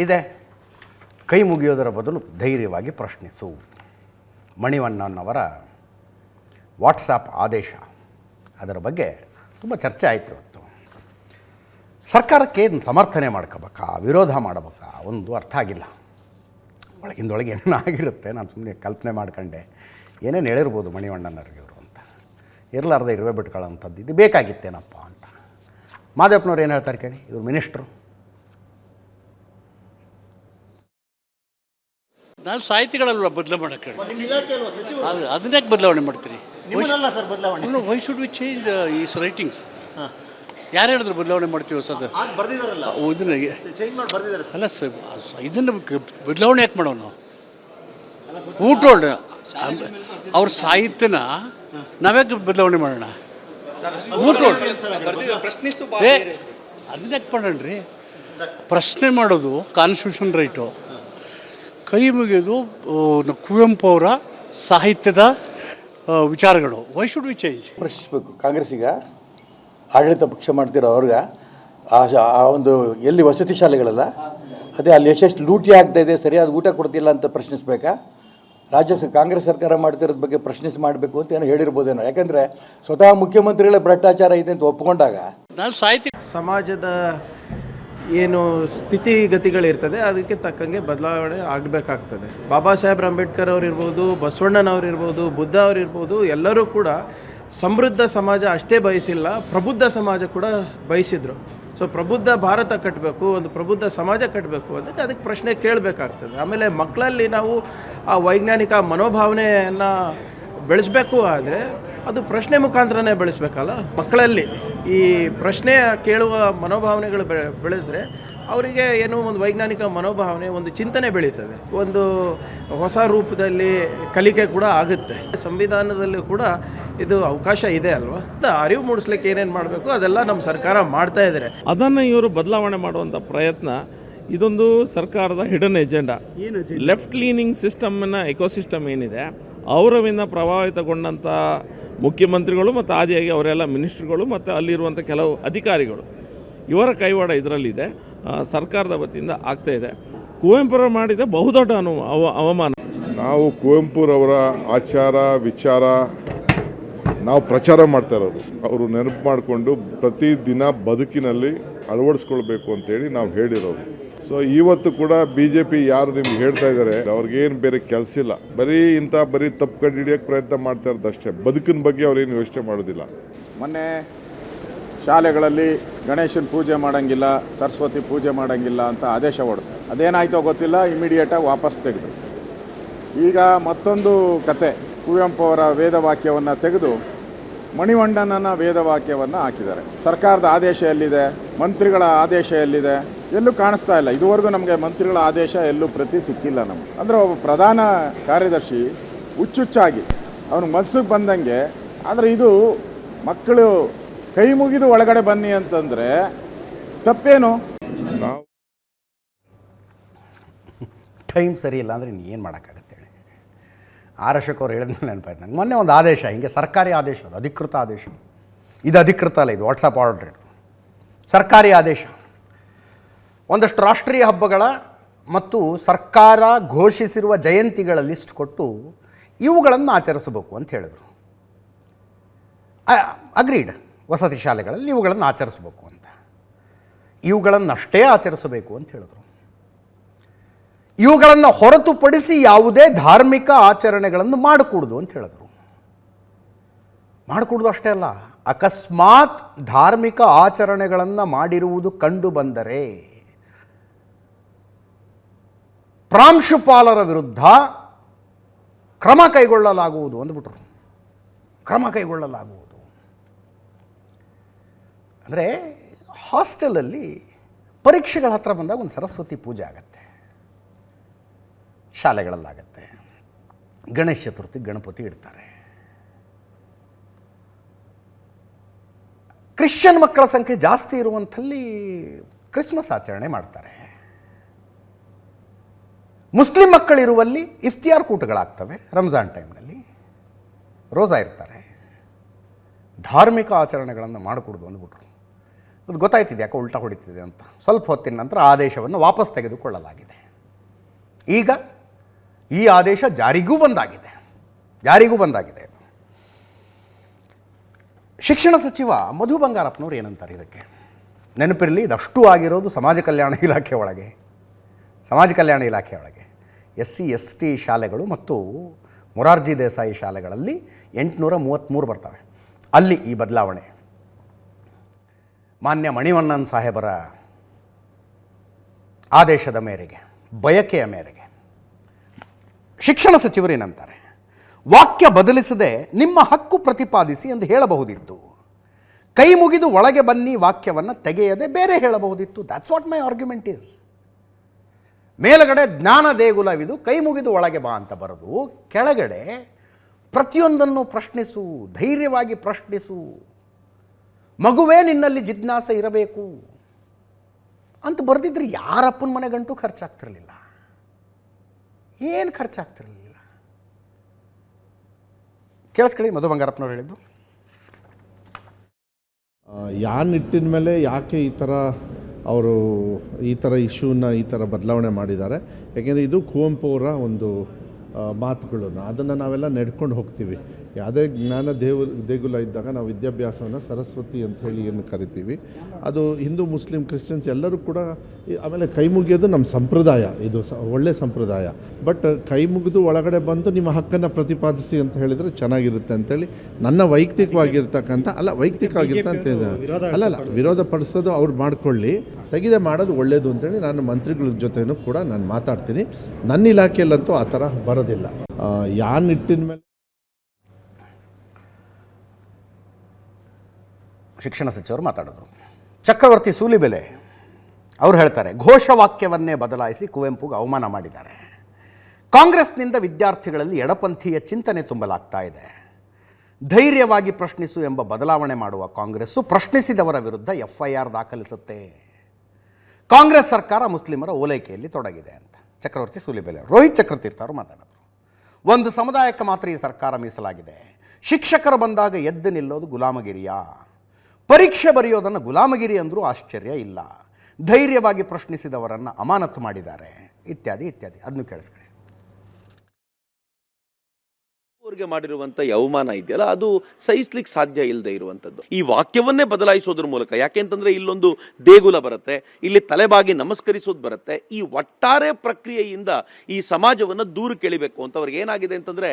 ಇದೆ. ಕೈ ಮುಗಿಯೋದರ ಬದಲು ಧೈರ್ಯವಾಗಿ ಪ್ರಶ್ನಿಸು. ಮಣಿವಣ್ಣನವರ ವಾಟ್ಸಾಪ್ ಆದೇಶ. ಅದರ ಬಗ್ಗೆ ತುಂಬ ಚರ್ಚೆ ಆಯಿತು ಇವತ್ತು. ಸರ್ಕಾರಕ್ಕೆ ಏನು ಸಮರ್ಥನೆ ಮಾಡ್ಕೋಬೇಕಾ, ವಿರೋಧ ಮಾಡಬೇಕಾ? ಒಂದು ಅರ್ಥ ಆಗಿಲ್ಲ. ಒಳಗಿಂದೊಳಗೆ ಏನೇನು ಆಗಿರುತ್ತೆ. ನಾನು ಸುಮ್ಮನೆ ಕಲ್ಪನೆ ಮಾಡ್ಕೊಂಡೆ. ಏನೇನು ಹೇಳಿರ್ಬೋದು ಮಣಿವಣ್ಣನವ್ರಿಗೆ ಇವರು ಅಂತ. ಇರಲಾರ್ದೆ ಇರುವೆ ಬಿಟ್ಕೊಳ್ಳೋಂಥದ್ದು ಇದು ಬೇಕಾಗಿತ್ತೇನಪ್ಪ ಅಂತ. ಮಾದೇಪ್ಪನವ್ರು ಏನು ಹೇಳ್ತಾರೆ ಕೇಳಿ? ಇವರು ಮಿನಿಸ್ಟ್ರು. ನಾವು ಸಾಹಿತಿಗಳಲ್ವ ಬದಲಾವಣೆ ಯಾಕೆ ಅದು ಅದನ್ನೇ ಬದಲಾವಣೆ ಮಾಡ್ತೀರಿ? ನಿಮ್ಮನ್ನಲ್ಲ ಸರ್ ಬದಲಾವಣೆ? Why should we change his writings ಯಾರು ಹೇಳಿದ್ರು ಬದಲಾವಣೆ ಮಾಡ್ತೀವಿ ಸರ್ ಇದನ್ನ ಚೇಂಜ್ ಮಾಡಿ ಬರ್ದಿದ್ದಾರೆ ಸರ್. ಅಲ್ಲ ಸರ್ ಇದನ್ನು ಬದಲಾವಣೆ ಯಾಕೆ ಮಾಡೋನು? ಊಟ ಅವ್ರ ಸಾಹಿತ್ಯನ ನಾವ್ಯಾಕೆ ಬದಲಾವಣೆ ಮಾಡೋಣ? ಊಟೋಲ್ಡ್ ಅದನ್ನ ಯಾಕೆ ರೀ ಪ್ರಶ್ನೆ ಮಾಡೋದು ಕಾನ್ಸ್ಟಿಟ್ಯೂಷನ್ ರೈಟು ಕೈ ಮುಗಿದು ಕುವೆಂಪು ಅವರ ಸಾಹಿತ್ಯದ ವಿಚಾರಗಳು. ವೈ ಶುಡ್ ವಿ ಚೇಂಜ್ ಪ್ರಶ್ನಿಸಬೇಕು. ಕಾಂಗ್ರೆಸ್ಸಿಗ ಆಡಳಿತ ಪಕ್ಷ ಮಾಡ್ತಿರೋ ಅವ್ರಿಗೆ ಆ ಶಾ- ಆ ಒಂದು ಎಲ್ಲಿ ವಸತಿ ಶಾಲೆಗಳಲ್ಲ ಅದೇ ಅಲ್ಲಿ ಎಷ್ಟೆಷ್ಟು ಲೂಟಿ ಆಗ್ತಾ ಇದೆ ಸರಿಯಾದ ಊಟ ಕೊಡ್ತಿಲ್ಲ ಅಂತ ಪ್ರಶ್ನಿಸ್ಬೇಕಾ? ರಾಜ್ಯ ಕಾಂಗ್ರೆಸ್ ಸರ್ಕಾರ ಮಾಡ್ತಿರೋದ್ ಬಗ್ಗೆ ಪ್ರಶ್ನಿಸಿ ಮಾಡಬೇಕು ಅಂತ ಏನೋ ಹೇಳಿರ್ಬೋದೇನೋ. ಯಾಕಂದರೆ ಸ್ವತಃ ಮುಖ್ಯಮಂತ್ರಿಗಳೇ ಭ್ರಷ್ಟಾಚಾರ ಇದೆ ಅಂತ ಒಪ್ಪಿಕೊಂಡಾಗ ನಾನು ಸಾಹಿತ್ಯ ಸಮಾಜದ ಏನು ಸ್ಥಿತಿಗತಿಗಳಿರ್ತದೆ, ಅದಕ್ಕೆ ತಕ್ಕಂಗೆ ಬದಲಾವಣೆ ಆಗಬೇಕಾಗ್ತದೆ. ಬಾಬಾ ಸಾಹೇಬ್ ಅಂಬೇಡ್ಕರ್ ಅವರಿರ್ಬೋದು ಇರ್ಬೋದು ಬಸವಣ್ಣನವ್ರು ಇರ್ಬೋದು ಬುದ್ಧ ಅವರಿರ್ಬೋದು, ಎಲ್ಲರೂ ಕೂಡ ಸಮೃದ್ಧ ಸಮಾಜ ಅಷ್ಟೇ ಬಯಸಿಲ್ಲ, ಪ್ರಬುದ್ಧ ಸಮಾಜ ಕೂಡ ಬಯಸಿದ್ರು. ಸೊ ಪ್ರಬುದ್ಧ ಭಾರತ ಕಟ್ಟಬೇಕು ಒಂದು ಪ್ರಬುದ್ಧ ಸಮಾಜ ಕಟ್ಟಬೇಕು ಅದಕ್ಕೆ ಅದಕ್ಕೆ ಪ್ರಶ್ನೆ ಕೇಳಬೇಕಾಗ್ತದೆ. ಆಮೇಲೆ ಮಕ್ಕಳಲ್ಲಿ ನಾವು ಆ ವೈಜ್ಞಾನಿಕ ಮನೋಭಾವನೆಯನ್ನು ಬೆಳೆಸಬೇಕು ಆದರೆ ಅದು ಪ್ರಶ್ನೆ ಮುಖಾಂತರನೇ ಬೆಳೆಸ್ಬೇಕಲ್ಲ? ಮಕ್ಕಳಲ್ಲಿ ಈ ಪ್ರಶ್ನೆ ಕೇಳುವ ಮನೋಭಾವನೆಗಳು ಬೆ ಬೆಳೆಸಿದ್ರೆ ಅವರಿಗೆ ಏನೋ ಒಂದು ವೈಜ್ಞಾನಿಕ ಮನೋಭಾವನೆ ಒಂದು ಚಿಂತನೆ ಬೆಳೀತದೆ. ಒಂದು ಹೊಸ ರೂಪದಲ್ಲಿ ಕಲಿಕೆ ಕೂಡ ಆಗುತ್ತೆ. ಸಂವಿಧಾನದಲ್ಲೂ ಕೂಡ ಇದು ಅವಕಾಶ ಇದೆ ಅಲ್ವಾ? ಅದ ಅರಿವು ಮೂಡಿಸ್ಲಿಕ್ಕೆ ಏನೇನು ಮಾಡಬೇಕು ಅದೆಲ್ಲ ನಮ್ಮ ಸರ್ಕಾರ ಮಾಡ್ತಾ ಇದ್ದಾರೆ ಅದನ್ನು ಇವರು ಬದಲಾವಣೆ ಮಾಡುವಂಥ ಪ್ರಯತ್ನ ಇದೊಂದು ಸರ್ಕಾರದ ಹಿಡನ್ ಎಜೆಂಡಾ. ಲೆಫ್ಟ್ ಲೀನಿಂಗ್ ಸಿಸ್ಟಮ್ನ ಎಕೋಸಿಸ್ಟಮ್ ಏನಿದೆ ಅವರವಿಂದ ಪ್ರಭಾವಿತಗೊಂಡಂಥ ಮುಖ್ಯಮಂತ್ರಿಗಳು ಮತ್ತು ಆದಿಯಾಗಿ ಅವರೆಲ್ಲ ಮಿನಿಸ್ಟ್ರುಗಳು ಮತ್ತು ಅಲ್ಲಿರುವಂಥ ಕೆಲವು ಅಧಿಕಾರಿಗಳು. ಇವರ ಕೈವಾಡ ಇದರಲ್ಲಿದೆ. ಸರ್ಕಾರದ ವತಿಯಿಂದ ಆಗ್ತಾ ಇದೆ. ಮಾಡಿದ ಬಹುದೊಡ್ಡ ಅನು, ಅವ, ಅವಮಾನ. ನಾವು ಕುವೆಂಪುರವರ ಆಚಾರ, ವಿಚಾರ ನಾವು ಪ್ರಚಾರ ಮಾಡ್ತಾ ಇರೋದು. ಅವರು ನೆನಪು ಮಾಡಿಕೊಂಡು ಪ್ರತಿದಿನ ಬದುಕಿನಲ್ಲಿ ಅಳವಡಿಸ್ಕೊಳ್ಬೇಕು ಅಂತೇಳಿ ನಾವು ಹೇಳಿರೋದು. ಸೊ ಇವತ್ತು ಕೂಡ ಬಿ ಜೆ ಪಿ ಯಾರು ನಿಮ್ಗೆ ಹೇಳ್ತಾ ಇದ್ದಾರೆ, ಅವ್ರಿಗೇನು ಬೇರೆ ಕೆಲಸ ಇಲ್ಲ. ಬರೀ ಇಂಥ ಬರೀ ತಪ್ಪು ಕಂಡು ಹಿಡಿಯೋಕ್ಕೆ ಪ್ರಯತ್ನ ಮಾಡ್ತಾ ಇರೋದು ಅಷ್ಟೇ. ಬದುಕಿನ ಬಗ್ಗೆ ಅವ್ರೇನು ಯೋಚನೆ ಮಾಡೋದಿಲ್ಲ. ಮೊನ್ನೆ ಶಾಲೆಗಳಲ್ಲಿ ಗಣೇಶನ ಪೂಜೆ ಮಾಡೋಂಗಿಲ್ಲ, ಸರಸ್ವತಿ ಪೂಜೆ ಮಾಡೋಂಗಿಲ್ಲ ಅಂತ ಆದೇಶ ಹೊಡೆದ್ರು. ಅದೇನಾಯ್ತೋ ಗೊತ್ತಿಲ್ಲ ಇಮಿಡಿಯೇಟಾಗಿ ವಾಪಸ್ ತೆಗೆದು ಈಗ ಮತ್ತೊಂದು ಕತೆ. ಕುವೆಂಪು ಅವರ ವೇದವಾಕ್ಯವನ್ನು ತೆಗೆದು ಮಣಿವಂಡನನ ವೇದವಾಕ್ಯವನ್ನು ಹಾಕಿದ್ದಾರೆ. ಸರ್ಕಾರದ ಆದೇಶ ಎಲ್ಲಿದೆ? ಮಂತ್ರಿಗಳ ಆದೇಶ ಎಲ್ಲಿದೆ? ಎಲ್ಲೂ ಕಾಣಿಸ್ತಾ ಇಲ್ಲ. ಇದುವರೆಗೂ ನಮಗೆ ಮಂತ್ರಿಗಳ ಆದೇಶ ಎಲ್ಲೂ ಪ್ರತಿ ಸಿಕ್ಕಿಲ್ಲ ನಮಗೆ. ಅಂದರೆ ಒಬ್ಬ ಪ್ರಧಾನ ಕಾರ್ಯದರ್ಶಿ ಹುಚ್ಚುಚ್ಚಾಗಿ ಅವನು ಮನಸ್ಸಿಗೆ ಬಂದಂಗೆ ಆದರೆ ಇದು ಮಕ್ಕಳು ಕೈ ಮುಗಿದು ಒಳಗಡೆ ಬನ್ನಿ ಅಂತಂದರೆ ತಪ್ಪೇನು? ನಾವು ಟೈಮ್ ಸರಿ ಇಲ್ಲ ಅಂದರೆ ನೀನು ಏನು ಮಾಡೋಕ್ಕಾಗತ್ತೆ ಹೇಳಿ. ಆರ್ ಅಶೋಕ್ ಅವ್ರು ಹೇಳಿದ್ಮೇಲೆ ನೆನಪಾಯ್ತು ನಂಗೆ. ಮೊನ್ನೆ ಒಂದು ಆದೇಶ ಹಿಂಗೆ ಸರ್ಕಾರಿ ಆದೇಶ ಅದು ಅಧಿಕೃತ ಆದೇಶ. ಇದು ಅಧಿಕೃತ ಅಲ್ಲ ಇದು ವಾಟ್ಸಪ್ ಆರ್ಡರ್ ಇಡ್ತು ಸರ್ಕಾರಿ ಆದೇಶ. ಒಂದಷ್ಟು ರಾಷ್ಟ್ರೀಯ ಹಬ್ಬಗಳ ಮತ್ತು ಸರ್ಕಾರ ಘೋಷಿಸಿರುವ ಜಯಂತಿಗಳ ಲಿಸ್ಟ್ ಕೊಟ್ಟು ಇವುಗಳನ್ನು ಆಚರಿಸಬೇಕು ಅಂತ ಹೇಳಿದರು. ಅಗ್ರೀಡ್ ವಸತಿ ಶಾಲೆಗಳಲ್ಲಿ ಇವುಗಳನ್ನು ಆಚರಿಸಬೇಕು ಅಂತ. ಇವುಗಳನ್ನಷ್ಟೇ ಆಚರಿಸಬೇಕು ಅಂತ ಹೇಳಿದರು. ಇವುಗಳನ್ನು ಹೊರತುಪಡಿಸಿ ಯಾವುದೇ ಧಾರ್ಮಿಕ ಆಚರಣೆಗಳನ್ನು ಮಾಡಕೂಡ್ದು ಅಂತ ಹೇಳಿದರು. ಮಾಡಕೂಡ್ದು ಅಷ್ಟೇ ಅಲ್ಲ, ಅಕಸ್ಮಾತ್ ಧಾರ್ಮಿಕ ಆಚರಣೆಗಳನ್ನು ಮಾಡಿರುವುದು ಕಂಡು ಬಂದರೆ ಪ್ರಾಂಶುಪಾಲರ ವಿರುದ್ಧ ಕ್ರಮ ಕೈಗೊಳ್ಳಲಾಗುವುದು ಅಂದ್ಬಿಟ್ರು. ಕ್ರಮ ಕೈಗೊಳ್ಳಲಾಗುವುದು. ಅಂದರೆ ಹಾಸ್ಟೆಲಲ್ಲಿ ಪರೀಕ್ಷೆಗಳ ಹತ್ರ ಬಂದಾಗ ಒಂದು ಸರಸ್ವತಿ ಪೂಜೆ ಆಗತ್ತೆ. ಶಾಲೆಗಳಲ್ಲಾಗತ್ತೆ. ಗಣೇಶ ಚತುರ್ಥಿ ಗಣಪತಿ ಇಡ್ತಾರೆ. ಕ್ರಿಶ್ಚಿಯನ್ ಮಕ್ಕಳ ಸಂಖ್ಯೆ ಜಾಸ್ತಿ ಇರುವಂಥಲ್ಲಿ ಕ್ರಿಸ್ಮಸ್ ಆಚರಣೆ ಮಾಡ್ತಾರೆ. ಮುಸ್ಲಿಂ ಮಕ್ಕಳಿರುವಲ್ಲಿ ಇಫ್ತಿಯಾರ್ ಕೂಟಗಳಾಗ್ತವೆ. ರಂಜಾನ್ ಟೈಮ್ನಲ್ಲಿ ರೋಜಾ ಇರ್ತಾರೆ. ಧಾರ್ಮಿಕ ಆಚರಣೆಗಳನ್ನು ಮಾಡಿಕೊಡೋದು ಅಂದ್ಬಿಟ್ರು. ಅದು ಗೊತ್ತಾಯ್ತಿದೆ ಯಾಕೆ ಉಲ್ಟಾ ಹೊಡಿತಿದೆ ಅಂತ. ಸ್ವಲ್ಪ ಹೊತ್ತಿನ ನಂತರ ಆದೇಶವನ್ನು ವಾಪಸ್ ತೆಗೆದುಕೊಳ್ಳಲಾಗಿದೆ. ಈಗ ಈ ಆದೇಶ ಜಾರಿಗೂ ಬಂದಾಗಿದೆ. ಜಾರಿಗೂ ಬಂದಾಗಿದೆ ಇದು ಶಿಕ್ಷಣ ಸಚಿವ ಮಧು ಬಂಗಾರಪ್ಪನವ್ರು ಏನಂತಾರೆ ಇದಕ್ಕೆ? ನೆನಪಿರಲಿ, ಇದಷ್ಟು ಆಗಿರೋದು ಸಮಾಜ ಕಲ್ಯಾಣ ಇಲಾಖೆ ಒಳಗೆ. ಸಮಾಜ ಕಲ್ಯಾಣ ಇಲಾಖೆಯೊಳಗೆ ಎಸ್ ಸಿ, ಎಸ್ ಟಿ ಶಾಲೆಗಳು ಮತ್ತು ಮೊರಾರ್ಜಿ ದೇಸಾಯಿ ಶಾಲೆಗಳಲ್ಲಿ ಎಂಟುನೂರ ಮೂವತ್ತ್ಮೂರು ಬರ್ತವೆ. ಅಲ್ಲಿ ಈ ಬದಲಾವಣೆ. ಮಾನ್ಯ ಮಣಿವಣ್ಣನ್ ಸಾಹೇಬರ ಆದೇಶದ ಮೇರೆಗೆ, ಬಯಕೆಯ ಮೇರೆಗೆ ಶಿಕ್ಷಣ ಸಚಿವರೇನಂತಾರೆ ವಾಕ್ಯ ಬದಲಿಸದೆ ನಿಮ್ಮ ಹಕ್ಕು ಪ್ರತಿಪಾದಿಸಿ ಎಂದು ಹೇಳಬಹುದಿತ್ತು. ಕೈ ಮುಗಿದು ಒಳಗೆ ಬನ್ನಿ ವಾಕ್ಯವನ್ನು ತೆಗೆಯದೆ ಬೇರೆ ಹೇಳಬಹುದಿತ್ತು. That's what my argument is ಮೇಲುಗಡೆ ಜ್ಞಾನ ದೇಗುಲವಿದು, ಕೈ ಮುಗಿದು ಒಳಗೆ ಬಾ ಅಂತ ಬರೆದು, ಕೆಳಗಡೆ ಪ್ರತಿಯೊಂದನ್ನು ಪ್ರಶ್ನಿಸು, ಧೈರ್ಯವಾಗಿ ಪ್ರಶ್ನಿಸು. ಮಗುವೇ ನಿನ್ನಲ್ಲಿ ಜಿಜ್ಞಾಸ ಇರಬೇಕು ಅಂತ ಬರೆದಿದ್ರೆ ಯಾರಪ್ಪನ ಮನೆ ಗಂಟು ಖರ್ಚಾಗ್ತಿರಲಿಲ್ಲ. ಏನು ಖರ್ಚಾಗ್ತಿರಲಿಲ್ಲ? ಕೇಳಿಸ್ಕೊಳ್ಳಿ ಮಧು ಬಂಗಾರಪ್ಪನವ್ರು ಹೇಳಿದ್ದು ಯಾನ್ ನಿಟ್ಟಿನ ಮೇಲೆ ಯಾಕೆ ಈ ಥರ ಅವರು ಈ ಥರ ಇಶ್ಯೂನ ಈ ಥರ ಬದಲಾವಣೆ ಮಾಡಿದ್ದಾರೆ. ಯಾಕೆಂದರೆ ಇದು ಕುವೆಂಪು ಅವರ ಒಂದು ಮಾತುಗಳನ್ನು. ಮಾತುಗಳು ಅದನ್ನು ನಾವೆಲ್ಲ ನಡ್ಕೊಂಡು ಹೋಗ್ತೀವಿ. ಯಾವುದೇ ಜ್ಞಾನ ದೇವ ದೇಗುಲ ಇದ್ದಾಗ ನಾವು ವಿದ್ಯಾಭ್ಯಾಸವನ್ನು ಸರಸ್ವತಿ ಅಂತ ಹೇಳಿ ಏನು ಕರಿತೀವಿ. ಅದು ಹಿಂದೂ ಮುಸ್ಲಿಂ ಕ್ರಿಶ್ಚಿಯನ್ಸ್ ಎಲ್ಲರೂ ಕೂಡ ಆಮೇಲೆ ಕೈ ಮುಗಿಯೋದು ನಮ್ಮ ಸಂಪ್ರದಾಯ. ಇದು ಸ ಒಳ್ಳೆ ಸಂಪ್ರದಾಯ. ಬಟ್ ಕೈ ಮುಗಿದು ಒಳಗಡೆ ಬಂದು ನಿಮ್ಮ ಹಕ್ಕನ್ನು ಪ್ರತಿಪಾದಿಸಿ ಅಂತ ಹೇಳಿದರೆ ಚೆನ್ನಾಗಿರುತ್ತೆ ಅಂತೇಳಿ ನನ್ನ ವೈಯಕ್ತಿಕವಾಗಿರ್ತಕ್ಕಂಥ ಅಲ್ಲ ವೈಯಕ್ತಿಕವಾಗಿರ್ತಂತ ಅಲ್ಲ ಅಲ್ಲ ವಿರೋಧ ಪಡಿಸೋದು ಅವ್ರು ಮಾಡ್ಕೊಳ್ಳಿ. ತೆಗೆದೇ ಮಾಡೋದು ಒಳ್ಳೆಯದು ಅಂತೇಳಿ ನಾನು ಮಂತ್ರಿಗಳ ಜೊತೆನೂ ಕೂಡ ನಾನು ಮಾತಾಡ್ತೀನಿ. ನನ್ನ ಇಲಾಖೆಯಲ್ಲಂತೂ ಆ ಥರ ಬರೋದಿಲ್ಲ. ಯಾನ್ ನಿಟ್ಟಿನ ಮೇಲೆ ಶಿಕ್ಷಣ ಸಚಿವರು ಮಾತಾಡಿದ್ರು. ಚಕ್ರವರ್ತಿ ಸೂಲಿಬೆಲೆ ಅವರು ಹೇಳ್ತಾರೆ, ಘೋಷವಾಕ್ಯವನ್ನೇ ಬದಲಾಯಿಸಿ ಕುವೆಂಪುಗೆ ಅವಮಾನ ಮಾಡಿದ್ದಾರೆ. ಕಾಂಗ್ರೆಸ್ನಿಂದ ವಿದ್ಯಾರ್ಥಿಗಳಲ್ಲಿ ಎಡಪಂಥೀಯ ಚಿಂತನೆ ತುಂಬಲಾಗ್ತಾ ಇದೆ. ಧೈರ್ಯವಾಗಿ ಪ್ರಶ್ನಿಸು ಎಂಬ ಬದಲಾವಣೆ ಮಾಡುವ ಕಾಂಗ್ರೆಸ್ಸು ಪ್ರಶ್ನಿಸಿದವರ ವಿರುದ್ಧ ಎಫ್ ಐ ಆರ್ ದಾಖಲಿಸುತ್ತೆ. ಕಾಂಗ್ರೆಸ್ ಸರ್ಕಾರ ಮುಸ್ಲಿಮರ ಓಲೈಕೆಯಲ್ಲಿ ತೊಡಗಿದೆ ಅಂತ. ಚಕ್ರವರ್ತಿ ಸೂಲಿಬೆಲೆ ರೋಹಿತ್ ಚಕ್ರತೀರ್ಥ ಅವರು ಮಾತಾಡಿದರು. ಒಂದು ಸಮುದಾಯಕ್ಕೆ ಮಾತ್ರ ಈ ಸರ್ಕಾರ ಮೀಸಲಾಗಿದೆ. ಶಿಕ್ಷಕರು ಬಂದಾಗ ಎದ್ದು ನಿಲ್ಲೋದು ಗುಲಾಮಗಿರಿಯ? ಪರೀಕ್ಷೆ ಬರೆಯೋದನ್ನು ಗುಲಾಮಗಿರಿ ಅಂದರೂ ಆಶ್ಚರ್ಯ ಇಲ್ಲ. ಧೈರ್ಯವಾಗಿ ಪ್ರಶ್ನಿಸಿದವರನ್ನು ಅಮಾನತು ಮಾಡಿದ್ದಾರೆ. ಇತ್ಯಾದಿ ಇತ್ಯಾದಿ. ಅದನ್ನು ಕೇಳಿಸ್ಕೊಳ್ಳಿ. ಅವ್ರಿಗೆ ಮಾಡಿರುವಂಥ ಅವಮಾನ ಇದೆಯಲ್ಲ, ಅದು ಸಹಿಸ್ಲಿಕ್ಕೆ ಸಾಧ್ಯ ಇಲ್ಲದೆ ಇರುವಂತದ್ದು. ಈ ವಾಕ್ಯವನ್ನೇ ಬದಲಾಯಿಸೋದ್ರ ಮೂಲಕ, ಯಾಕೆಂತಂದ್ರೆ ಇಲ್ಲೊಂದು ದೇಗುಲ ಬರುತ್ತೆ, ಇಲ್ಲಿ ತಲೆಬಾಗಿ ನಮಸ್ಕರಿಸೋದು ಬರುತ್ತೆ, ಈ ಒಟ್ಟಾರೆ ಪ್ರಕ್ರಿಯೆಯಿಂದ ಈ ಸಮಾಜವನ್ನ ದೂರ ಕೆಳಿಬೇಕು ಅಂತ ಅವ್ರಿಗೆ ಏನಾಗಿದೆ ಅಂತಂದ್ರೆ,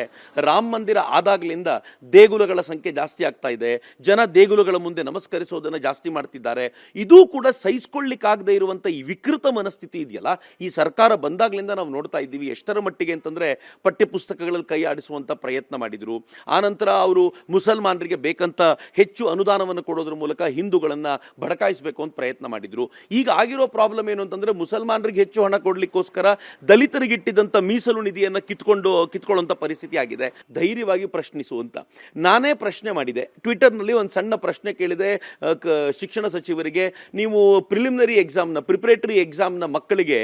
ರಾಮ ಮಂದಿರ ಆದಾಗ್ಲಿಂದ ದೇಗುಲಗಳ ಸಂಖ್ಯೆ ಜಾಸ್ತಿ ಆಗ್ತಾ ಇದೆ, ಜನ ದೇಗುಲಗಳ ಮುಂದೆ ನಮಸ್ಕರಿಸೋದನ್ನ ಜಾಸ್ತಿ ಮಾಡ್ತಿದ್ದಾರೆ, ಇದು ಕೂಡ ಸಹಿಸ್ಕೊಳ್ಳಿಕ್ಕಾಗದೇ ಇರುವಂಥ ಈ ವಿಕೃತ ಮನಸ್ಥಿತಿ ಇದೆಯಲ್ಲ, ಈ ಸರ್ಕಾರ ಬಂದಾಗ್ಲಿಂದ ನಾವು ನೋಡ್ತಾ ಇದ್ದೀವಿ ಎಷ್ಟರ ಮಟ್ಟಿಗೆ ಅಂತಂದ್ರೆ ಪಠ್ಯಪುಸ್ತಕಗಳಲ್ಲಿ ಕೈ ಆಡಿಸುವಂತ ಪ್ರಯತ್ನ ಮಾಡಿದ್ರು. ಆನಂತರ ಅವರು ಮುಸಲ್ಮಾನರಿಗೆ ಬೇಕಂತ ಹೆಚ್ಚು ಅನುದಾನವನ್ನು ಕೊಡೋದ್ರ ಮೂಲಕ ಹಿಂದೂಗಳನ್ನು ಬಡಕಾಯಿಸಬೇಕು ಅಂತ ಪ್ರಯತ್ನ ಮಾಡಿದ್ರು. ಈಗ ಆಗಿರೋ ಪ್ರಾಬ್ಲಮ್ ಏನು ಅಂತಂದ್ರೆ ಮುಸಲ್ಮಾನರಿಗೆ ಹೆಚ್ಚು ಹಣ ಕೊಡಲಿಕ್ಕೋಸ್ಕರ ದಲಿತರಿಗೆ ಇಟ್ಟಿದ್ದಂಥ ಮೀಸಲು ನಿಧಿಯನ್ನು ಕಿತ್ಕೊಂಡು ಕಿತ್ಕೊಳ್ಳುವಂಥ ಪರಿಸ್ಥಿತಿ ಆಗಿದೆ. ಧೈರ್ಯವಾಗಿ ಪ್ರಶ್ನಿಸುವಂತ ನಾನೇ ಪ್ರಶ್ನೆ ಮಾಡಿದೆ. ಟ್ವಿಟರ್ನಲ್ಲಿ ಒಂದು ಸಣ್ಣ ಪ್ರಶ್ನೆ ಕೇಳಿದೆ. ಶಿಕ್ಷಣ ಸಚಿವರಿಗೆ, ನೀವು ಪ್ರಿಲಿಮಿನರಿ ಎಕ್ಸಾಮ್ನ ಪ್ರಿಪರೇಟರಿ ಎಕ್ಸಾಮ್ನ ಮಕ್ಕಳಿಗೆ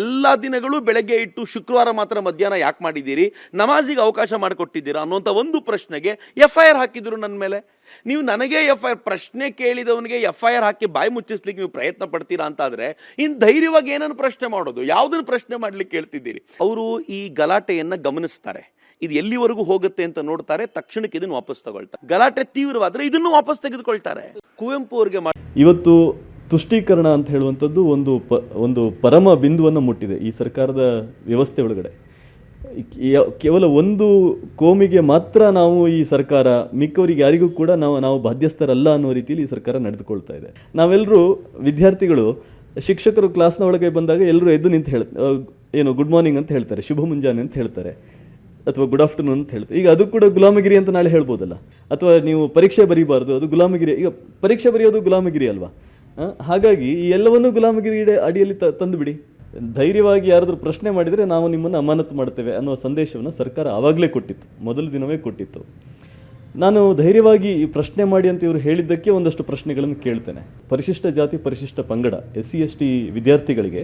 ಎಲ್ಲ ದಿನಗಳು ಬೆಳಗ್ಗೆ ಇಟ್ಟು ಶುಕ್ರವಾರ ಮಾತ್ರ ಮಧ್ಯಾಹ್ನ ಯಾಕೆ ಮಾಡಿದ್ದೀರಿ? ನಮಾಜಿಗೆ ಅವಕಾಶ ಮಾಡಿಕೊಟ್ಟಿದ್ದೀರಾ. ಅನ್ನುವಂಥ ಒಂದು ಪ್ರಶ್ನೆಗೆ ಎಫ್ ಐ ಆರ್ ಹಾಕಿದ್ರು ನನ್ನ ಮೇಲೆ. ನೀವು ನನಗೆ ಎಫ್ ಐ ಆರ್ ಪ್ರಶ್ನೆ ಕೇಳಿದವನಿಗೆ ಎಫ್ ಐ ಆರ್ ಹಾಕಿ ಬಾಯಿ ಮುಚ್ಚಿಸ್ಲಿಕ್ಕೆ ನೀವು ಪ್ರಯತ್ನ ಪಡ್ತೀರಾ ಅಂತಾದ್ರೆ ಇನ್ನು ಧೈರ್ಯವಾಗಿ ಏನನ್ನು ಪ್ರಶ್ನೆ ಮಾಡೋದು? ಯಾವುದನ್ನು ಪ್ರಶ್ನೆ ಮಾಡಲಿಕ್ಕೆ ಕೇಳ್ತಿದ್ದೀರಿ? ಅವರು ಈ ಗಲಾಟೆಯನ್ನು ಗಮನಿಸ್ತಾರೆ. ಇದು ಎಲ್ಲಿವರೆಗೂ ಹೋಗುತ್ತೆ ಅಂತ ನೋಡ್ತಾರೆ, ತಕ್ಷಣಕ್ಕೆ ಇದನ್ನು ವಾಪಸ್ ತಗೊಳ್ತಾರೆ. ಗಲಾಟೆ ತೀವ್ರವಾದರೆ ಇದನ್ನು ವಾಪಸ್ ತೆಗೆದುಕೊಳ್ತಾರೆ. ಕುವೆಂಪು ಅವರಿಗೆ ಇವತ್ತು ತುಷ್ಟೀಕರಣ ಅಂತ ಹೇಳುವಂಥದ್ದು ಒಂದು ಪ ಒಂದು ಪರಮ ಬಿಂದುವನ್ನು ಮುಟ್ಟಿದೆ ಈ ಸರ್ಕಾರದ ವ್ಯವಸ್ಥೆ ಒಳಗಡೆ. ಕೇವಲ ಒಂದು ಕೋಮಿಗೆ ಮಾತ್ರ ನಾವು ಈ ಸರ್ಕಾರ, ಮಿಕ್ಕವರಿಗೆ ಯಾರಿಗೂ ಕೂಡ ನಾವು ನಾವು ಬಾಧ್ಯಸ್ಥರಲ್ಲ ಅನ್ನೋ ರೀತಿಯಲ್ಲಿ ಈ ಸರ್ಕಾರ ನಡೆದುಕೊಳ್ತಾ ಇದೆ. ನಾವೆಲ್ಲರೂ ವಿದ್ಯಾರ್ಥಿಗಳು, ಶಿಕ್ಷಕರು ಕ್ಲಾಸ್ನ ಒಳಗೆ ಬಂದಾಗ ಎಲ್ಲರೂ ಎದ್ದು ನಿಂತು ಹೇಳ ಏನು ಗುಡ್ ಮಾರ್ನಿಂಗ್ ಅಂತ ಹೇಳ್ತಾರೆ, ಶುಭ ಮುಂಜಾನೆ ಅಂತ ಹೇಳ್ತಾರೆ, ಅಥವಾ ಗುಡ್ ಆಫ್ಟರ್ನೂನ್ ಅಂತ ಹೇಳ್ತಾರೆ. ಈಗ ಅದು ಕೂಡ ಗುಲಾಮಗಿರಿ ಅಂತ ನಾಳೆ ಹೇಳ್ಬೋದಲ್ಲ? ಅಥವಾ ನೀವು ಪರೀಕ್ಷೆ ಬರೀಬಾರ್ದು, ಅದು ಗುಲಾಮಗಿರಿ, ಈಗ ಪರೀಕ್ಷೆ ಬರೆಯೋದು ಗುಲಾಮಗಿರಿ ಅಲ್ವಾ? ಹಾಗಾಗಿ ಈ ಎಲ್ಲವನ್ನೂ ಗುಲಾಮಗಿರಿ ಅಡಿಯಲ್ಲಿ ತಂದುಬಿಡಿ. ಧೈರ್ಯವಾಗಿ ಯಾರಾದರೂ ಪ್ರಶ್ನೆ ಮಾಡಿದರೆ ನಾವು ನಿಮ್ಮನ್ನು ಅಮಾನತು ಮಾಡ್ತೇವೆ ಅನ್ನೋ ಸಂದೇಶವನ್ನು ಸರ್ಕಾರ ಆವಾಗಲೇ ಕೊಟ್ಟಿತ್ತು. ಮೊದಲ ದಿನವೇ ಕೊಟ್ಟಿತ್ತು. ನಾನು ಧೈರ್ಯವಾಗಿ ಈ ಪ್ರಶ್ನೆ ಮಾಡಿ ಅಂತ ಇವರು ಹೇಳಿದ್ದಕ್ಕೆ ಒಂದಷ್ಟು ಪ್ರಶ್ನೆಗಳನ್ನು ಕೇಳ್ತೇನೆ. ಪರಿಶಿಷ್ಟ ಜಾತಿ, ಪರಿಶಿಷ್ಟ ಪಂಗಡ ಎಸ್ ಸಿ ಎಸ್ ಟಿ ವಿದ್ಯಾರ್ಥಿಗಳಿಗೆ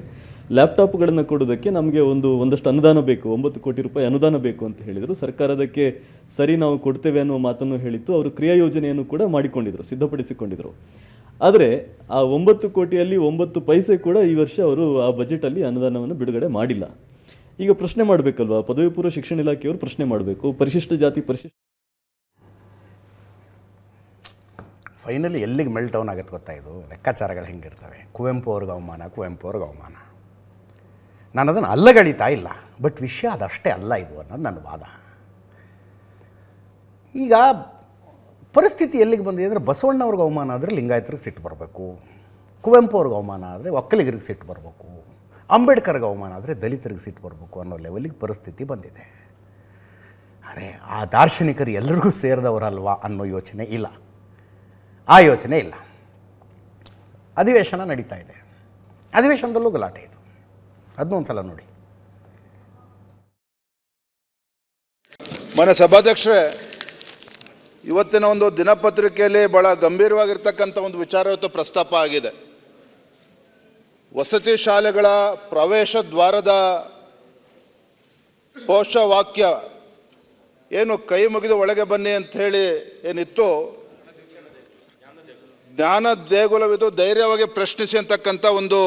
ಲ್ಯಾಪ್ಟಾಪ್ಗಳನ್ನು ಕೊಡೋದಕ್ಕೆ ನಮಗೆ ಒಂದು, ಒಂದಷ್ಟು ಅನುದಾನ ಬೇಕು. ಒಂಬತ್ತು ಕೋಟಿ ರೂಪಾಯಿ ಅನುದಾನ ಬೇಕು ಅಂತ ಹೇಳಿದರು. ಸರ್ಕಾರ ಅದಕ್ಕೆ ಸರಿ ನಾವು ಕೊಡ್ತೇವೆ ಅನ್ನೋ ಮಾತನ್ನು ಹೇಳಿತ್ತು. ಅವರು ಕ್ರಿಯಾ ಯೋಜನೆಯನ್ನು ಕೂಡ ಮಾಡಿಕೊಂಡಿದ್ರು, ಸಿದ್ಧಪಡಿಸಿಕೊಂಡಿದ್ರು. ಆದರೆ ಆ ಒಂಬತ್ತು ಕೋಟಿಯಲ್ಲಿ ಒಂಬತ್ತು ಪೈಸೆ ಕೂಡ ಈ ವರ್ಷ ಅವರು ಆ ಬಜೆಟಲ್ಲಿ ಅನುದಾನವನ್ನು ಬಿಡುಗಡೆ ಮಾಡಿಲ್ಲ. ಈಗ ಪ್ರಶ್ನೆ ಮಾಡಬೇಕಲ್ವಾ? ಪದವಿ ಪೂರ್ವ ಶಿಕ್ಷಣ ಇಲಾಖೆಯವರು ಪ್ರಶ್ನೆ ಮಾಡಬೇಕು. ಪರಿಶಿಷ್ಟ ಜಾತಿ ಪರಿಶಿಷ್ಟ ಫೈನಲಿ ಎಲ್ಲಿಗೆ ಮೆಲ್ಟ್ ಡೌನ್ ಆಗುತ್ತೆ ಗೊತ್ತಾ ಇದು? ಲೆಕ್ಕಾಚಾರಗಳು ಹೆಂಗಿರ್ತವೆ? ಕುವೆಂಪು ಅವ್ರಿಗೆ ಅವಮಾನ ಕುವೆಂಪು ಅವ್ರಿಗೆ ಅವಮಾನ. ನಾನು ಅದನ್ನು ಅಲ್ಲಗಳಿತಾ ಇಲ್ಲ. ಬಟ್ ವಿಷಯ ಅದಷ್ಟೇ ಅಲ್ಲ ಇದು ಅನ್ನೋದು ನನ್ನ ವಾದ. ಈಗ ಪರಿಸ್ಥಿತಿ ಎಲ್ಲಿಗೆ ಬಂದಿದೆ ಅಂದರೆ ಬಸವಣ್ಣವ್ರಿಗೆ ಅವಮಾನ ಆದರೆ ಲಿಂಗಾಯತರಿಗೆ ಸಿಟ್ಟು ಬರಬೇಕು. ಕುವೆಂಪು ಅವ್ರಿಗೆ ಅವಮಾನ ಆದರೆ ಒಕ್ಕಲಿಗರಿಗೆ ಸಿಟ್ಟು ಬರಬೇಕು. ಅಂಬೇಡ್ಕರ್ಗೆ ಅವಮಾನ ಆದರೆ ದಲಿತರಿಗೆ ಸಿಟ್ಟು ಬರಬೇಕು ಅನ್ನೋ ಲೆವೆಲಿಗೆ ಪರಿಸ್ಥಿತಿ ಬಂದಿದೆ. ಅರೆ, ಆ ದಾರ್ಶನಿಕರು ಎಲ್ಲರಿಗೂ ಸೇರಿದವರಲ್ವಾ ಅನ್ನೋ ಯೋಚನೆ ಇಲ್ಲ. ಆ ಯೋಚನೆ ಇಲ್ಲ. ಅಧಿವೇಶನ ನಡೀತಾ ಇದೆ. ಅಧಿವೇಶನದಲ್ಲೂ ಗಲಾಟೆ ಇದು. ಅದನ್ನ ಒಂದು ಸಲ ನೋಡಿ. ಮನೆ ಸಭಾಧ್ಯಕ್ಷರೇ ಇವತ್ತಿನ ಒಂದು ದಿನಪತ್ರಿಕೆಯಲ್ಲಿ ಬಹಳ ಗಂಭೀರವಾಗಿರ್ತಕ್ಕಂಥ ಒಂದು ವಿಚಾರ ಇವತ್ತು ಪ್ರಸ್ತಾಪ ಆಗಿದೆ. ವಸತಿ ಶಾಲೆಗಳ ಪ್ರವೇಶ ದ್ವಾರದ ಪೋಷವಾಕ್ಯ ಏನು ಕೈ ಮುಗಿದು ಒಳಗೆ ಬನ್ನಿ ಅಂತ ಹೇಳಿ ಏನಿತ್ತು? ಜ್ಞಾನ ದೇಗುಲವಿದು ಧೈರ್ಯವಾಗಿ ಪ್ರಶ್ನಿಸಿ ಅಂತಕ್ಕಂಥ ಒಂದು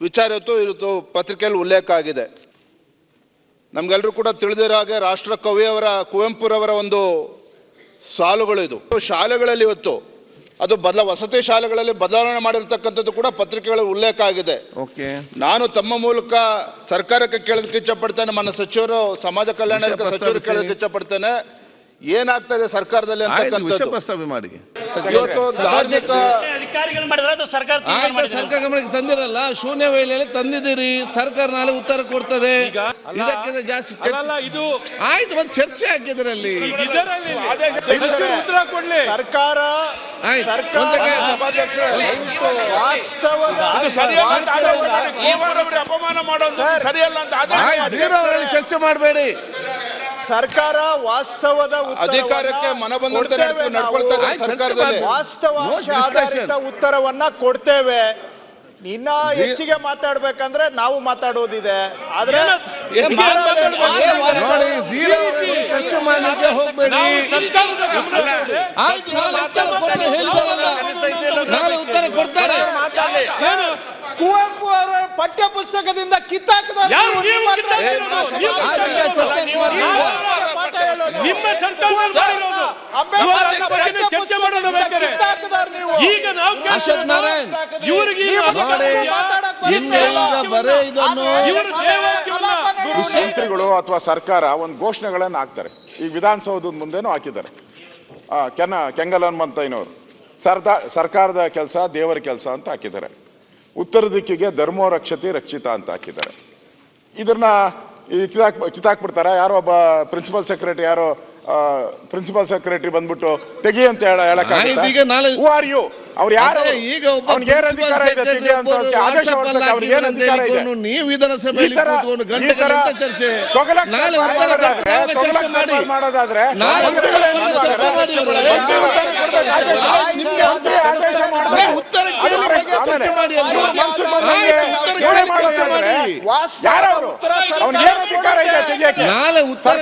ವಿಚಾರ ಇತ್ತು ಪತ್ರಿಕೆಯಲ್ಲಿ ಉಲ್ಲೇಖ ಆಗಿದೆ. ನಮಗೆಲ್ಲರೂ ಕೂಡ ತಿಳಿದಿರೋ ಹಾಗೆ ರಾಷ್ಟ್ರ ಕವಿಯವರ ಕುವೆಂಪುರವರ ಒಂದು ಸಾಲುಗಳು ಇದು. ಶಾಲೆಗಳಲ್ಲಿ ಇವತ್ತು. ಅದು ಬದಲ ವಸತಿ ಶಾಲೆಗಳಲ್ಲಿ ಬದಲಾವಣೆ ಮಾಡಿರ್ತಕ್ಕಂಥದ್ದು ಕೂಡ ಪತ್ರಿಕೆಗಳ ಉಲ್ಲೇಖ ಆಗಿದೆ. ಓಕೆ. ನಾನು ತಮ್ಮ ಮೂಲಕ ಸರ್ಕಾರಕ್ಕೆ ಕೇಳೋದಕ್ಕೆ ಇಚ್ಛಪಡ್ತೇನೆ ನನ್ನ ಸಚಿವರು ಸಮಾಜ ಕಲ್ಯಾಣ ಸಚಿವರು. ಕೇಳೋದಕ್ಕೆ ಇಚ್ಛಪಡ್ತೇನೆ. ಏನಾಗ್ತಾ ಇದೆ ಸರ್ಕಾರದಲ್ಲಿ ಪ್ರಸ್ತಾವ ಮಾಡಿ. ಸರ್ಕಾರ ಗಮನಕ್ಕೆ ತಂದಿರಲ್ಲ ಶೂನ್ಯ ವೇಳೆಯಲ್ಲಿ ತಂದಿದ್ದೀರಿ ಸರ್ಕಾರ ನಾಳೆ ಉತ್ತರ ಕೊಡ್ತದೆ. ಇದಕ್ಕಿಂತ ಜಾಸ್ತಿ ಚರ್ಚೆ- ಇದು ಆಯ್ತು ಒಂದು ಚರ್ಚೆ ಹಾಕಿದ್ರಲ್ಲಿ. ಉತ್ತರ ಕೊಡ್ಲಿ. ಸರ್ಕಾರ ಅಪಮಾನ ಮಾಡೋದು ಸರ್, ಸರಿಯಲ್ಲ ಅಂತ ಚರ್ಚೆ ಮಾಡಬೇಡಿ. ಸರ್ಕಾರ ವಾಸ್ತವದ ಅಧಿಕಾರಕ್ಕೆ ಮನಬಂದಂತೆ ನಡ್ಕೊಳ್ತಾ. ಸರ್ಕಾರದಲ್ಲಿ. ವಾಸ್ತವಾಂಶ. ಆಧಾರಿತ ಉತ್ತರವನ್ನ ಕೊಡ್ತೇವೆ. ಇನ್ನ ಹೆಚ್ಚಿಗೆ ಮಾತಾಡ್ಬೇಕಂದ್ರೆ ನಾವು ಮಾತಾಡೋದಿದೆ. ಆದ್ರೆ ಚರ್ಚೆ ಮಾಡಲಿಕ್ಕೆ ಹೋಗ್ಬೇಡಿ. ಉತ್ತರ ಕೊಡ್ತಾರೆ. ಕುವೆಂಪು ಅವರ ಪಠ್ಯ ಪುಸ್ತಕದಿಂದ ಕಿತ್ತಾಕದ ಯಾರು ನೀವು ಕಿತ್ತಾಕಿರೋದು? ನೀವು ಆಯ್ತು, ಈಗ ಚರ್ಚೆ ಮಾಡಿ. ನಿಮ್ಮ ಬಗ್ಗೆ ಚರ್ಚೆ ಮಾಡೋದು. ಈಗ ನಾವು ಅಶೋಕ್ ನಾರಾಯಣ್ ಇವರಿಗೆ ಬರೇ ಇದನ್ನು ಮಂತ್ರಿಗಳು ಅಥವಾ ಸರ್ಕಾರ ಒಂದು ಘೋಷಣೆಗಳನ್ನು ಹಾಕ್ತಾರೆ. ಈಗ ವಿಧಾನಸೌಧದ ಮುಂದೆನೂ ಹಾಕಿದ್ದಾರೆ. ಆ, ಕೆನ ಕೆಂಗಲ್ ಹನುಮಂತಯ್ಯನವರು ಸರ್ದಾ ಸರ್ಕಾರದ ಕೆಲಸ ದೇವರ ಕೆಲಸ ಅಂತ ಹಾಕಿದ್ದಾರೆ. ಉತ್ತರ ದಿಕ್ಕಿಗೆ ಧರ್ಮೋ ರಕ್ಷತೆ ರಕ್ಷಿತ ಅಂತ ಹಾಕಿದ್ದಾರೆ. ಇದನ್ನ ಈ ಕಿತಾಕ್ ಕಿತಾಕ್ಬಿಡ್ತಾರ ಯಾರೋ ಒಬ್ಬ ಪ್ರಿನ್ಸಿಪಲ್ ಸೆಕ್ರೆಟರಿ ಯಾರೋ ಪ್ರಿನ್ಸಿಪಲ್ ಸೆಕ್ರೆಟರಿ ಬಂದ್ಬಿಟ್ಟು ತೆಗಿ ಅಂತ ಹೇಳ ಆಯ್ತು, ಈಗ ನಾಳೆ- ಹೂ ಆರ್ ಯು ಅವ್ರು ಯಾರು? ಈಗ ಅವ್ನಿಗೆ ಏನ್ ಅಧಿಕಾರ ಇದೆ ತೆಗಿ ಅಂತ ಆದೇಶ ಹೊರಡಿಸಕ್ಕೆ ಅವ್ರಿಗೆ ಏನ್ ಅಧಿಕಾರ ಇದೆ? ನೀವು ವಿಧಾನಸಭೆಯಲ್ಲಿ ಕೂತ್ಕೊಂಡು ಗಂಟೆ ಗಂಟೆ ಚರ್ಚೆ? ತೊಗಲಕ್ ನಾಳೆ ಮಾಡೋದಾದ್ರೆ, ಚರ್ಚೆ ಮಾಡಿ? ಉತ್ತರ ಚರ್ಚೆ ಮಾಡಿ ಅವ್ನಿಗೆ ಏನ್ ಅಧಿಕಾರ ಇದೆ ತೆಗಿಯಕ್ಕೆ? ನಾಳೆ ಉತ್ತರ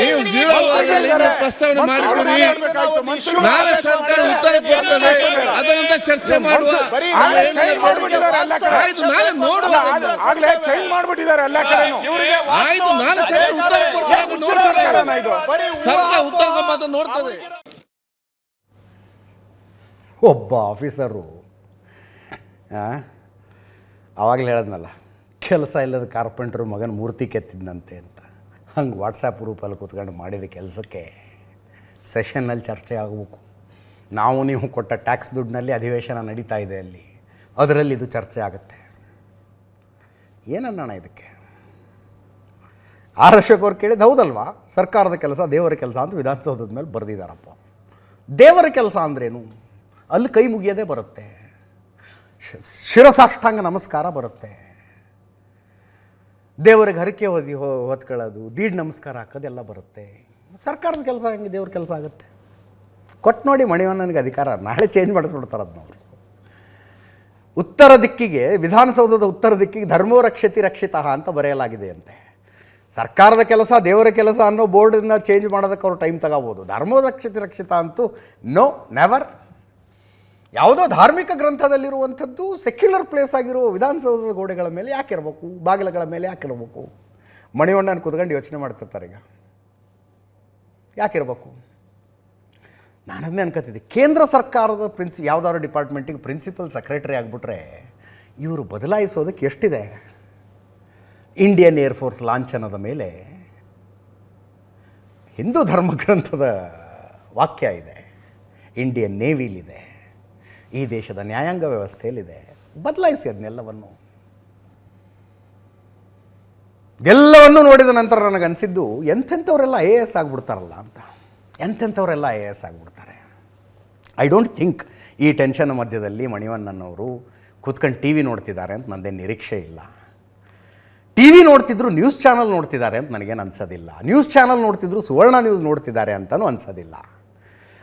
ನೀವು ಜೀರೋ ಪ್ರಸ್ತಾವನೆ ನಾಳೆ ಸರ್ಕಾರ ಉತ್ತರ ಕೊಡ್ತದೆ. ಅದರಿಂದ ಚರ್ಚೆ ಮಾಡುವ. ಆಯ್ತು ನಾಳೆ ನೋಡುವ ಅಲ್ಲ, ಆಗ್ಲೇ ಚೇಂಜ್ ಮಾಡ್ಬಿಟ್ಟಿದ್ದಾರೆ ಎಲ್ಲ ಕಡೆನೂ ಆಯ್ತು ನಾಳೆ ಸರ್ಕಾರ ಉತ್ತರ ಕೊಡ್ತಾರೆ ಸರ್ಕಾರ ಉತ್ತರ ನೋಡ್ತದೆ ಒಬ್ಬ ಆಫೀಸರು ಆವಾಗಲೇ ಹೇಳದ್ನಲ್ಲ ಕೆಲಸ ಇಲ್ಲದ ಕಾರ್ಪೆಂಟ್ರು ಮಗನ ಮೂರ್ತಿ ಕೆತ್ತಿದ್ದಂತೆ ಅಂತ. ಹಂಗೆ ವಾಟ್ಸಪ್ ಗ್ರೂಪಲ್ಲಿ ಕೂತ್ಕೊಂಡು ಮಾಡಿದ ಕೆಲಸಕ್ಕೆ ಸೆಷನ್ನಲ್ಲಿ ಚರ್ಚೆ ಆಗಬೇಕು. ನಾವು ನೀವು ಕೊಟ್ಟ ಟ್ಯಾಕ್ಸ್ ದುಡ್ಡಿನಲ್ಲಿ ಅಧಿವೇಶನ ನಡೀತಾ ಇದೆ ಅಲ್ಲಿ. ಅದರಲ್ಲಿ ಇದು ಚರ್ಚೆ ಆಗುತ್ತೆ. ಏನನ್ನೋಣ ಇದಕ್ಕೆ? ಆರ್ ಅಶೋಕ್ ಕೇಳಿದ್ದು ಹೌದಲ್ವಾ? ಸರ್ಕಾರದ ಕೆಲಸ, ದೇವರ ಕೆಲಸ ಅಂತ ವಿಧಾನಸೌಧದ ಮೇಲೆ ಬರೆದಿದ್ದಾರಪ್ಪ ದೇವರ ಕೆಲಸ ಅಂದ್ರೇನು? ಅಲ್ಲಿ ಕೈ ಮುಗಿಯೋದೇ ಬರುತ್ತೆ. ಶಿರಸಾಷ್ಟಾಂಗ ನಮಸ್ಕಾರ ಬರುತ್ತೆ. ದೇವರಿಗೆ ಹರಕೆ ಓದಿ ಹೊತ್ಕೊಳ್ಳೋದು, ದೀಡ್ ನಮಸ್ಕಾರ ಹಾಕೋದೆಲ್ಲ ಬರುತ್ತೆ. ಸರ್ಕಾರದ ಕೆಲಸ ಹಂಗೆ ದೇವ್ರ ಕೆಲಸ ಆಗುತ್ತೆ? ಕೊಟ್ಟು ನೋಡಿ ಮಣಿವಣ್ಣನಿಗೆ ಅಧಿಕಾರ, ನಾಳೆ ಚೇಂಜ್ ಮಾಡಿಸ್ಬಿಡ್ತಾರೆ ಅದನ್ನವರು ಉತ್ತರ ದಿಕ್ಕಿಗೆ, ವಿಧಾನಸೌಧದ ಉತ್ತರ ದಿಕ್ಕಿಗೆ ಧರ್ಮೋ ರಕ್ಷತಿ ರಕ್ಷಿತ ಅಂತ ಬರೆಯಲಾಗಿದೆ ಅಂತೆ ಸರ್ಕಾರದ ಕೆಲಸ, ದೇವರ ಕೆಲಸ ಅನ್ನೋ ಬೋರ್ಡನ್ನು ಚೇಂಜ್ ಮಾಡೋದಕ್ಕೆ ಅವರು ಟೈಮ್ ತಗೋಬೋದು. ಧರ್ಮೋರಕ್ಷಿತ ರಕ್ಷಿತ ಅಂತೂ ನೋ ನೆವರ್ ಯಾವುದೋ ಧಾರ್ಮಿಕ ಗ್ರಂಥದಲ್ಲಿರುವಂಥದ್ದು ಸೆಕ್ಯುಲರ್ ಪ್ಲೇಸ್ ಆಗಿರೋ ವಿಧಾನಸೌಧದ ಗೋಡೆಗಳ ಮೇಲೆ ಯಾಕೆ ಇರಬೇಕು ಬಾಗಿಲುಗಳ ಮೇಲೆ ಯಾಕೆ ಇರಬೇಕು ಮಣಿವಣ್ಣನ ಕುತ್ಕೊಂಡು ಯೋಚನೆ ಮಾಡ್ತಿರ್ತಾರೆ ಈಗ. ಯಾಕಿರಬೇಕು? ನಾನು ಅದನ್ನೇ ಅನ್ಕೋತಿದ್ದೆ ಕೇಂದ್ರ ಸರ್ಕಾರದ ಪ್ರಿನ್ಸಿ ಯಾವುದಾದ್ರು ಡಿಪಾರ್ಟ್ಮೆಂಟಿಗೆ ಪ್ರಿನ್ಸಿಪಲ್ ಸೆಕ್ರೆಟರಿ ಆಗಿಬಿಟ್ರೆ ಇವರು ಬದಲಾಯಿಸೋದಕ್ಕೆ ಎಷ್ಟಿದೆ? ಇಂಡಿಯನ್ ಏರ್ಫೋರ್ಸ್ ಲಾಂಛನದ ಮೇಲೆ ಹಿಂದೂ ಧರ್ಮ ಗ್ರಂಥದ ವಾಕ್ಯ ಇದೆ. ಇಂಡಿಯನ್ ನೇವಿಲಿದೆ ಈ ದೇಶದ ನ್ಯಾಯಾಂಗ ವ್ಯವಸ್ಥೆಯಲ್ಲಿದೆ. ಬದಲಾಯಿಸಿ ಅದನ್ನೆಲ್ಲವನ್ನು. ಎಲ್ಲವನ್ನು ನೋಡಿದ ನಂತರ ನನಗನ್ಸಿದ್ದು, ಎಂಥೆಂಥವರೆಲ್ಲ ಐ ಎ ಎಸ್ ಆಗಿಬಿಡ್ತಾರಲ್ಲ ಅಂತ. ಎಂಥೆಂಥವರೆಲ್ಲ ಐ ಎ ಎಸ್ ಆಗಿಬಿಡ್ತಾರೆ. ಐ ಡೋಂಟ್ ಥಿಂಕ್ ಈ ಟೆನ್ಷನ್ ಮಧ್ಯದಲ್ಲಿ ಮಣಿವಣ್ಣನವರು ಕೂತ್ಕೊಂಡು ಟಿ ವಿ ನೋಡ್ತಿದ್ದಾರೆ ಅಂತ ನನ್ನದೇ ನಿರೀಕ್ಷೆ ಇಲ್ಲ. ಟಿ ವಿ ನೋಡ್ತಿದ್ರು ನ್ಯೂಸ್ ಚಾನಲ್ ನೋಡ್ತಿದ್ದಾರೆ ಅಂತ ನನಗೇನು ಅನ್ಸೋದಿಲ್ಲ. ನ್ಯೂಸ್ ಚಾನಲ್ ನೋಡ್ತಿದ್ರು, ಸುವರ್ಣ ನ್ಯೂಸ್ ನೋಡ್ತಿದ್ದಾರೆ ಅಂತಲೂ ಅನ್ಸೋದಿಲ್ಲ.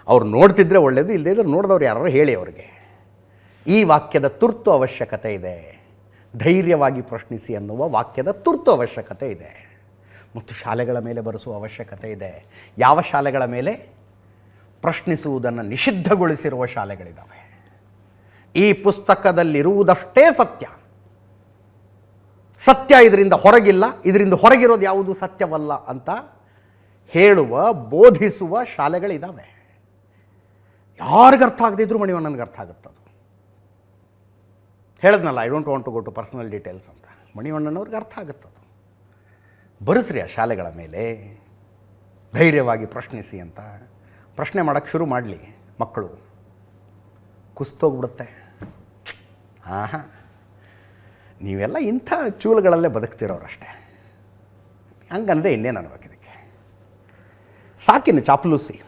ಅವ್ರು ನೋಡ್ತಿದ್ರೆ ಒಳ್ಳೆಯದು ಇಲ್ಲದೇ ಇದ್ರೆ ನೋಡಿದವ್ರು ಯಾರು ಹೇಳಿ ಅವ್ರಿಗೆ. ಈ ವಾಕ್ಯದ ತುರ್ತು ಅವಶ್ಯಕತೆ ಇದೆ. ಧೈರ್ಯವಾಗಿ ಪ್ರಶ್ನಿಸಿ ಅನ್ನುವ ವಾಕ್ಯದ ತುರ್ತು ಅವಶ್ಯಕತೆ ಇದೆ. ಮತ್ತು ಶಾಲೆಗಳ ಮೇಲೆ ಬರೆಸುವ ಅವಶ್ಯಕತೆ ಇದೆ. ಯಾವ ಶಾಲೆಗಳ ಮೇಲೆ? ಪ್ರಶ್ನಿಸುವುದನ್ನು ನಿಷಿದ್ಧಗೊಳಿಸಿರುವ ಶಾಲೆಗಳಿದ್ದಾವೆ ಈ ಪುಸ್ತಕದಲ್ಲಿರುವುದಷ್ಟೇ ಸತ್ಯ. ಸತ್ಯ ಇದರಿಂದ ಹೊರಗಿಲ್ಲ, ಇದರಿಂದ ಹೊರಗಿರೋದು ಯಾವುದು ಸತ್ಯವಲ್ಲ ಅಂತ ಹೇಳುವ, ಬೋಧಿಸುವ ಶಾಲೆಗಳಿದ್ದಾವೆ ಯಾರಿಗರ್ಥ ಆಗದಿದ್ರು ಮಣಿವಣ್ಣನಿಗೆ ಅರ್ಥ ಆಗುತ್ತದು. ಹೇಳಿದ್ನಲ್ಲ I don't want to go to personal details ಅಂತ. ಮಣಿವಣ್ಣನವ್ರಿಗೆ ಅರ್ಥ ಆಗುತ್ತದು. ಬರೆಸ್ರಿ ಆ ಶಾಲೆಗಳ ಮೇಲೆ, ಧೈರ್ಯವಾಗಿ ಪ್ರಶ್ನಿಸಿ ಅಂತ. ಪ್ರಶ್ನೆ ಮಾಡೋಕ್ಕೆ ಶುರು ಮಾಡಲಿ ಮಕ್ಕಳು. ಕುಸ್ತೋಗ್ಬಿಡುತ್ತೆ. ಆಹಾ. ನೀವೆಲ್ಲ ಇಂಥ ಚೂಲುಗಳಲ್ಲೇ ಬದುಕ್ತಿರೋರಷ್ಟೇ ಹಂಗಂದೆ ಇನ್ನೇನು ಅನ್ಬೇಕು ಇದಕ್ಕೆ? ಸಾಕಿನ ಚಾಪಲೂಸಿ.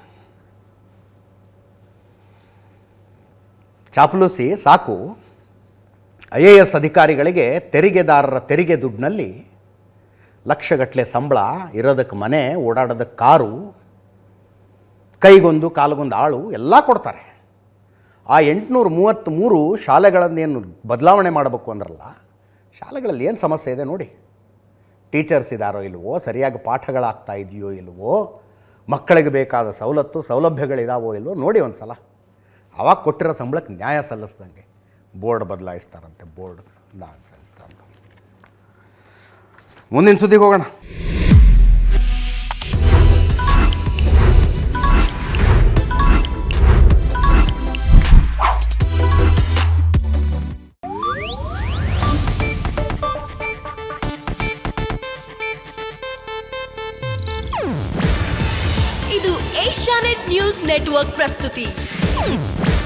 ಚಾಪಲೂಸಿ ಸಾಕು. ಐ ಎ ಎಸ್ ಅಧಿಕಾರಿಗಳಿಗೆ ತೆರಿಗೆದಾರರ ತೆರಿಗೆ ದುಡ್ಡಿನಲ್ಲಿ ಲಕ್ಷಗಟ್ಟಲೆ ಸಂಬಳ, ಇರೋದಕ್ಕೆ ಮನೆ ಓಡಾಡೋದಕ್ಕೆ ಕಾರು, ಕೈಗೊಂದು, ಕಾಲಿಗೊಂದು ಆಳು ಎಲ್ಲ ಕೊಡ್ತಾರೆ. ಆ ಎಂಟುನೂರ ಮೂವತ್ತ್ಮೂರು ಶಾಲೆಗಳನ್ನೇನು ಬದಲಾವಣೆ ಮಾಡಬೇಕು ಅಂದ್ರಲ್ಲ, ಶಾಲೆಗಳಲ್ಲಿ ಏನು ಸಮಸ್ಯೆ ಇದೆ ನೋಡಿ. ಟೀಚರ್ಸ್ ಇದ್ದಾರೋ ಇಲ್ವೋ, ಸರಿಯಾಗಿ ಪಾಠಗಳಾಗ್ತಾ ಇದೆಯೋ ಇಲ್ವೋ, ಮಕ್ಕಳಿಗೆ ಬೇಕಾದ ಸವಲತ್ತು, ಸೌಲಭ್ಯಗಳಿದಾವೋ ಇಲ್ವೋ, ನೋಡಿ ಒಂದು ಸಲ ಅವಾಗ ಕೊಟ್ಟಿರೋ ಸಂಬಳಕ್ಕೆ ನ್ಯಾಯ ಸಲ್ಲಿಸ್ದಂಗೆ. ಬೋರ್ಡ್ ಬದಲಾಯಿಸ್ತಾರಂತೆ ಬೋರ್ಡ್ ನಾನ್ ಸೆನ್ಸ್ ಅಂತ. ಮುಂದಿನ ಸುದ್ದಿಗೆ ಹೋಗೋಣ. ಇದು ಏಷ್ಯಾನೆಟ್ ನ್ಯೂಸ್ ನೆಟ್ವರ್ಕ್ ಪ್ರಸ್ತುತಿ.